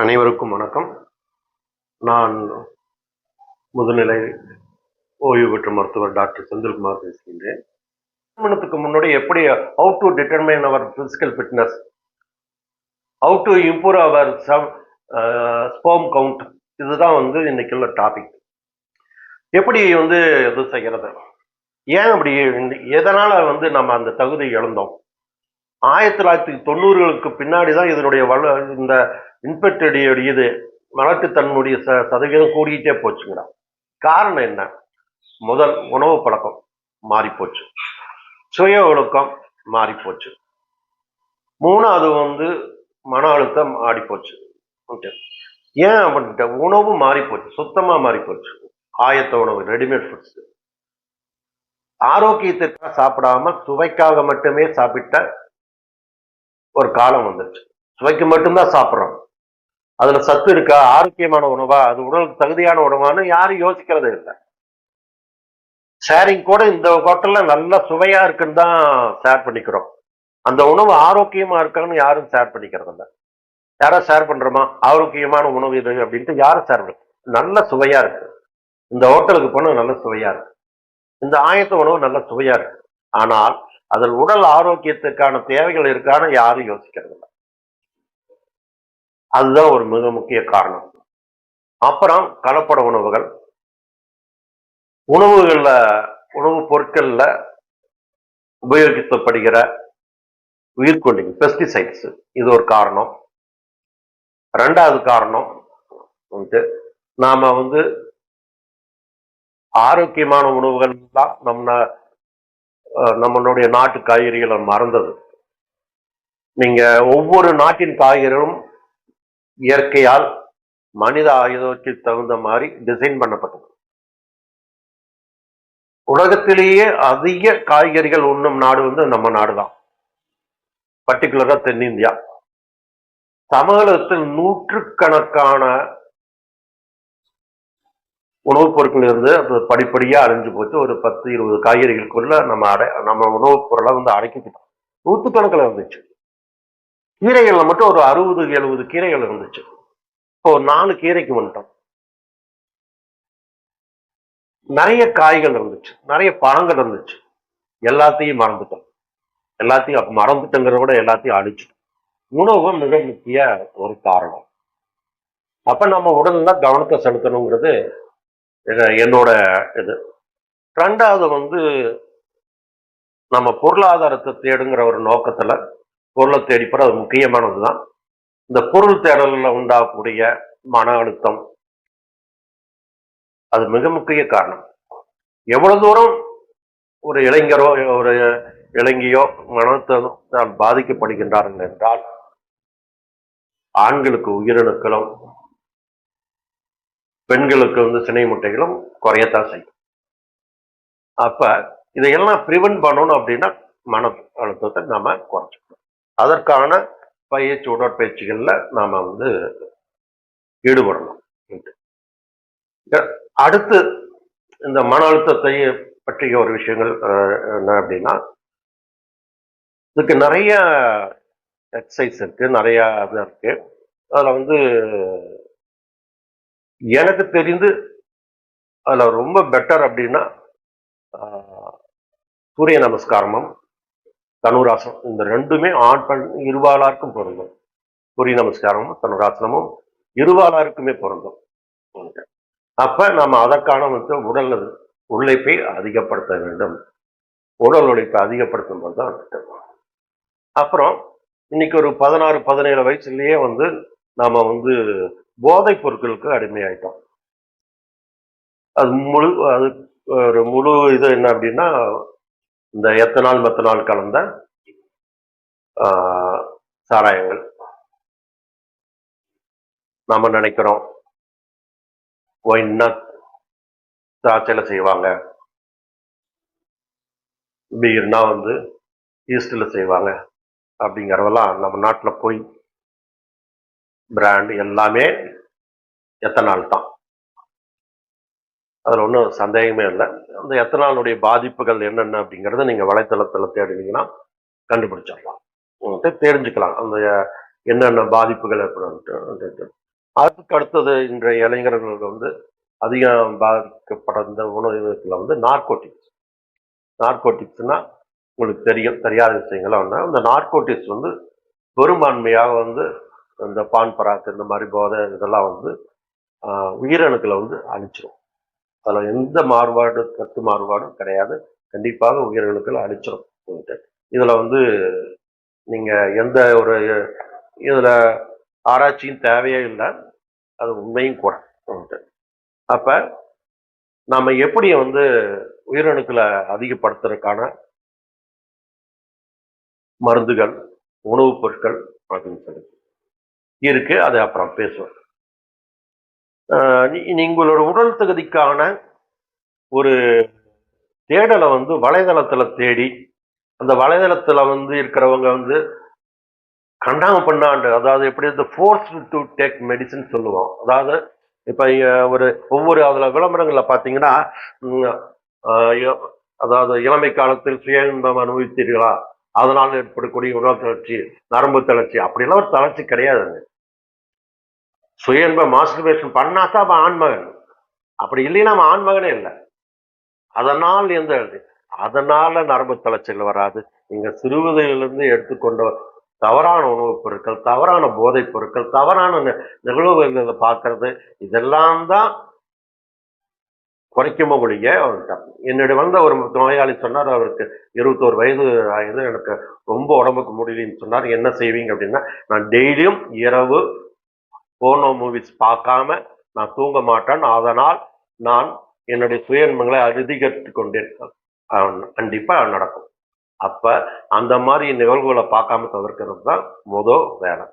அனைவருக்கும் வணக்கம். நான் முதுநிலை ஓய்வு பெற்ற மருத்துவர் டாக்டர் செந்தில்குமார் பேசுகின்றேன். திருமணத்துக்கு முன்னாடி எப்படி how to determine our physical fitness how to improve our sperm count இதுதான் வந்து இன்னைக்கு உள்ள டாபிக் எப்படி வந்து இது செய்கிறது ஏன் அப்படி எதனால் வந்து நம்ம அந்த தகுதி இழந்தோம்? ஆயிரத்தி தொள்ளாயிரத்தி தொண்ணூறுகளுக்கு பின்னாடி தான் இதனுடைய வள இந்த இன்ஃபெக்டடியோட இது மலட்டுத்தன்மையுடைய ச சதவீதம் கூடிக்கிட்டே போச்சுங்கடா. காரணம் என்ன? முதல் உணவு பழக்கம் மாறிப்போச்சு. சுய ஒழுக்கம் மாறிப்போச்சு. மூணாவது வந்து மன அழுத்தம் ஆடிப்போச்சு. ஓகே. ஏன் அப்படின்ட்டு உணவு மாறிப்போச்சு சுத்தமா மாறிப்போச்சு. ஆயத்த உணவு ரெடிமேட் ஃபுட்ஸ் ஆரோக்கியத்திற்காக சாப்பிடாம சுவைக்காக மட்டுமே சாப்பிட்ட ஒரு காலம் வந்துருச்சு. சுவைக்கு மட்டும்தான் சாப்பிட்றோம். அதுல சத்து இருக்கா ஆரோக்கியமான உணவா அது உடலுக்கு தகுதியான உணவான்னு யாரும் யோசிக்கிறதே இல்லை. ஷேரிங் கூட இந்த ஹோட்டல்ல நல்லா சுவையா இருக்குன்னு தான் ஷேர் பண்ணிக்கிறோம். அந்த உணவு ஆரோக்கியமா இருக்கான்னு யாரும் ஷேர் பண்ணிக்கிறது இல்லை. யாரா ஷேர் பண்றோமா? ஆரோக்கியமான உணவு இது அப்படின்ட்டு யாரும் ஷேர் பண்ண நல்ல சுவையா இருக்கு. இந்த ஹோட்டலுக்கு போனால் நல்ல சுவையா இருக்கு. இந்த ஆயத்த உணவு நல்ல சுவையா இருக்கு. ஆனால் அதில் உடல் ஆரோக்கியத்துக்கான தேவைகள் இருக்கான்னு யாரும் யோசிக்கிறது இல்லை. அதுதான் ஒரு மிக முக்கிய காரணம். அப்புறம் கலப்பட உணவுகள். உணவுகளில் உணவுப் பொருட்களில் உபயோகிக்கப்படுகிற உயிர்கொல்லிகள் பெஸ்டிசைட்ஸ் இது ஒரு காரணம். ரெண்டாவது காரணம் வந்து நாம வந்து ஆரோக்கியமான உணவுகள் தான் நம்ம நம்மளுடைய நாட்டு காய்கறிகளை மறந்தது. நீங்கள் ஒவ்வொரு நாட்டின் காய்கறிகளும் இயற்கையால் மனித ஆயுதத்துக்கு தகுந்த மாதிரி டிசைன் பண்ணப்பட்டது. உலகத்திலேயே அதிக காய்கறிகள் உண்ணும் நாடு வந்து நம்ம நாடு தான் பர்டிகுலரா தென்னிந்தியா. தமிழகத்தில் நூற்றுக்கணக்கான உணவுப் பொருட்கள் இருந்து அது படிப்படியாக அழிஞ்சு போச்சு. ஒரு பத்து இருபது காய்கறிகளுக்குள்ள நம்ம அடை நம்ம உணவுப் பொருளை வந்து அடைக்கிட்டோம் நூற்றுக்கணக்கில் இருந்துச்சு கீரைகள்ல மட்டும் ஒரு அறுபது எழுபது கீரைகள் இருந்துச்சு. இப்போ ஒரு நாலு கீரைக்கு வந்துட்டோம். நிறைய காய்கள் இருந்துச்சு. நிறைய பழங்கள் இருந்துச்சு. எல்லாத்தையும் மறந்துட்டோம். எல்லாத்தையும் அப்ப மறந்துட்டோங்கிறத விட எல்லாத்தையும் அழிச்சிட்டோம். உணவு மிக முக்கிய ஒரு காரணம். அப்ப நம்ம உடல்ல கவனத்தை செலுத்தணுங்கிறது என்னோட இது. ரெண்டாவது வந்து நம்ம பொருளாதாரத்தை தேடுங்கிற ஒரு நோக்கத்துல பொருளை தேடிப்பட அது முக்கியமானது தான் இந்த பொருள் தேடலில் உண்டாகக்கூடிய மன அழுத்தம் அது மிக முக்கிய காரணம். எவ்வளவு தூரம் ஒரு இளைஞரோ ஒரு இளைஞியோ மனத்தால் பாதிக்கப்படுகின்றார்கள் என்றால் ஆண்களுக்கு உயிரணுக்களும் பெண்களுக்கு வந்து சினை முட்டைகளும் குறையத்தான் செய்யும். அப்ப இதையெல்லாம் ப்ரிவென்ட் பண்ணணும் அப்படின்னா மன அழுத்தத்தை நாம குறைச்சிக்கணும். அதற்கான பயிற்சி உடற்பயிற்சிகளில் நாம் வந்து ஈடுபடணும். அடுத்து இந்த மன அழுத்தத்தை பற்றிய ஒரு விஷயங்கள் என்ன அப்படின்னா இதுக்கு நிறைய எக்ஸசைஸ் இருக்கு நிறைய இது இருக்கு. அதில் வந்து எனக்கு தெரிந்து அதில் ரொம்ப பெட்டர் அப்படின்னா சூரிய நமஸ்காரமும் தனுராசனம். இந்த ரெண்டுமே ஆண் பெண் இருவாளாருக்கும் பொருந்தும். சூரிய நமஸ்காரமும் தனுராசனமும் இருவாளாருக்குமே பொருந்தும். அப்ப நம்ம அதற்கான வந்து உடல் உழைப்பை அதிகப்படுத்த வேண்டும். உடல் உழைப்பை அதிகப்படுத்தும் போது தான் திட்டம். அப்புறம் இன்னைக்கு ஒரு பதினாறு பதினேழு வயசுலயே வந்து நாம வந்து போதைப் பொருட்களுக்கு அடிமையாயிட்டோம். அது முழு அது ஒரு முழு இது என்ன அப்படின்னா இந்த எத்தனால் மெத்தனால் கலந்த ஆஹ், சாராயங்கள். நாம நினைக்கிறோம் ஒயின்னா திராட்சையில செய்வாங்க. பீர்னா வந்து ஈஸ்டில் செய்வாங்க அப்படிங்கிறதெல்லாம் நம்ம நாட்டில் போய் பிராண்ட் எல்லாமே எத்தனால் தான். அதில் ஒன்றும் சந்தேகமே இல்லை. அந்த எத்தனாலுடைய பாதிப்புகள் என்னென்ன அப்படிங்கிறத நீங்கள் வலைத்தளத்தில் தேடினீங்கன்னா கண்டுபிடிச்சிடலாம். தெரிஞ்சுக்கலாம் அந்த என்னென்ன பாதிப்புகள் ஏற்படும் அதுக்கு அடுத்தது இன்றைய இளைஞர்களுக்கு வந்து அதிகம் பாதிக்கப்பட்ட உணவுல வந்து நார்கோட்டிக்ஸ். நார்கோட்டிக்ஸ்னா உங்களுக்கு தெரியும் தெரியாத விஷயங்கள்லாம் ஒன்று அந்த நார்கோட்டிக்ஸ் வந்து பெரும்பான்மையாக வந்து இந்த பான் பராக்கு இந்த மாதிரி போதை இதெல்லாம் வந்து உயிரணுக்களை வந்து அழிச்சிரும். அதில் எந்த மாறுபாடு கருத்து மாறுபாடும் கிடையாது. கண்டிப்பாக உயிரணுக்களை அழிச்சிரும் இதில் வந்து நீங்கள் எந்த ஒரு இதில் ஆராய்ச்சியும் தேவையே இல்லை. அது உண்மையும் கூட அப்போ நம்ம எப்படி வந்து உயிரணுக்களை அதிகப்படுத்துறதுக்கான மருந்துகள் உணவுப் பொருட்கள் அப்படின்னு சொல்லி இருக்கு. அதை அப்புறம் பேசுவோம். ஆஹ் நீங்களோட உடல் தகுதிக்கான ஒரு தேடலை வந்து வலைதளத்தில் தேடி அந்த வலைதளத்தில் வந்து இருக்கிறவங்க வந்து கண்டாம பண்ணாண்டு அதாவது எப்படி இந்த ஃபோர்ஸ் டு டேக் மெடிசன் சொல்லுவோம். அதாவது இப்போ ஒரு ஒவ்வொரு அதில் விளம்பரங்களில் பார்த்தீங்கன்னா அதாவது இளமை காலத்தில் சுய இன்பம் அனுபவித்தீர்களா? அதனால் ஏற்படக்கூடிய உடல் தளர்ச்சி நரம்பு தளர்ச்சி அப்படிலாம் ஒரு தளர்ச்சி கிடையாதுங்க. சுயன்ப இன்பம் மாஸ்டர்பேஷன் பண்ணாதான் அவன் ஆண்மகன். அப்படி இல்லைன்னா அவன் ஆண்மகனே இல்லை. அதனால் எந்த அதனால நரம்பு தளர்ச்சிகள் வராது. நீங்க சிறுவதையிலிருந்து எடுத்துக்கொண்ட தவறான உணவுப் பொருட்கள் தவறான போதைப் பொருட்கள் தவறான நி- நிகழ்வுகளை பார்க்கறது இதெல்லாம் தான் குறைக்குமோ ஒழிய என்னுடைய வந்த ஒரு நோயாளி சொன்னார் அவருக்கு இருபத்தோரு வயது ஆகுது எனக்கு ரொம்ப உடம்புக்கு முடியலன்னு சொன்னார் என்ன செய்வீங்க? அப்படின்னா நான் டெய்லியும் இரவு போனோ மூவிஸ் பார்க்காம நான் தூங்க மாட்டேன். அதனால் நான் என்னுடைய சுயன்மங்களை அதிகரித்து கொண்டிருக்கேன் கண்டிப்பாக நடக்கும். அப்போ அந்த மாதிரி நிகழ்வுகளை பார்க்காம தவிர்க்கிறது தான் முதல் வேலை.